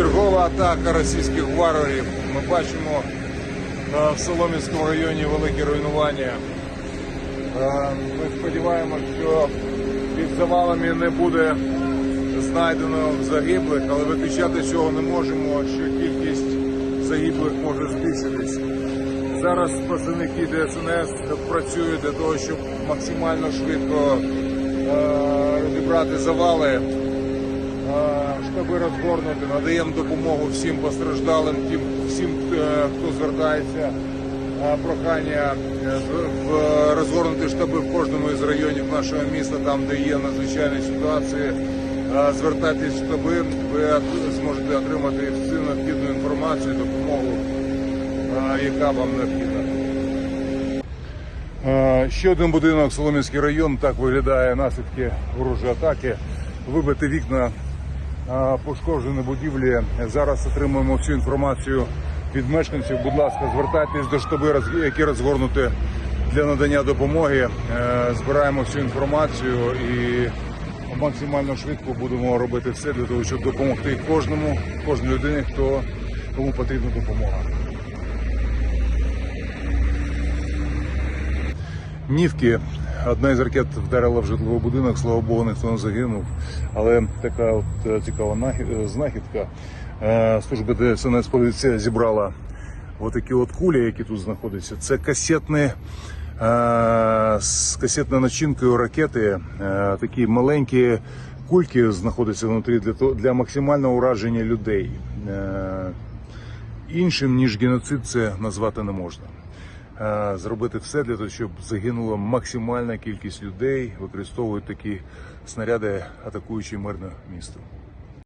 Чергова атака російських варварів. Ми бачимо е, в Солом'янському районі великі руйнування. Е, Ми сподіваємося, що під завалами не буде знайдено загиблих, але виключати цього не можемо, що кількість загиблих може збільшитись. Зараз працівники ДСНС працюють для того, щоб максимально швидко е, розібрати завали, штаби розгорнути, надаємо допомогу всім постраждалим, тим, всім, е, хто звертається. Е, Прохання е, розгорнути штаби в кожному із районів нашого міста, там, де є надзвичайні ситуації. Звертайтесь в штаби, ви зможете отримати всю необхідну інформацію, допомогу, яка вам необхідна. Ще один будинок, Солом'янський район, так виглядає наслідки ворожої атаки. Вибити вікна, пошкоджені будівлі. Зараз отримуємо всю інформацію від мешканців. Будь ласка, звертайтесь до штаби, які розгорнуті для надання допомоги. Е, Збираємо всю інформацію і максимально швидко будемо робити все для того, щоб допомогти кожному, кожній людині, хто кому потрібна допомога. Нівки. Одна із ракет вдарила в житловий будинок, слава Богу, ніхто не загинув. Але така от е, цікава е, знахідка. Е, Служба ДСНС поліція зібрала отакі от кулі, які тут знаходяться. Це касетні, з касетною начинкою ракети. Такі маленькі кульки знаходяться внутрі для, для максимального ураження людей. Іншим, ніж геноцид, це назвати не можна. Е, Зробити все для того, щоб загинула максимальна кількість людей, використовують такі снаряди, атакуючи мирне місто.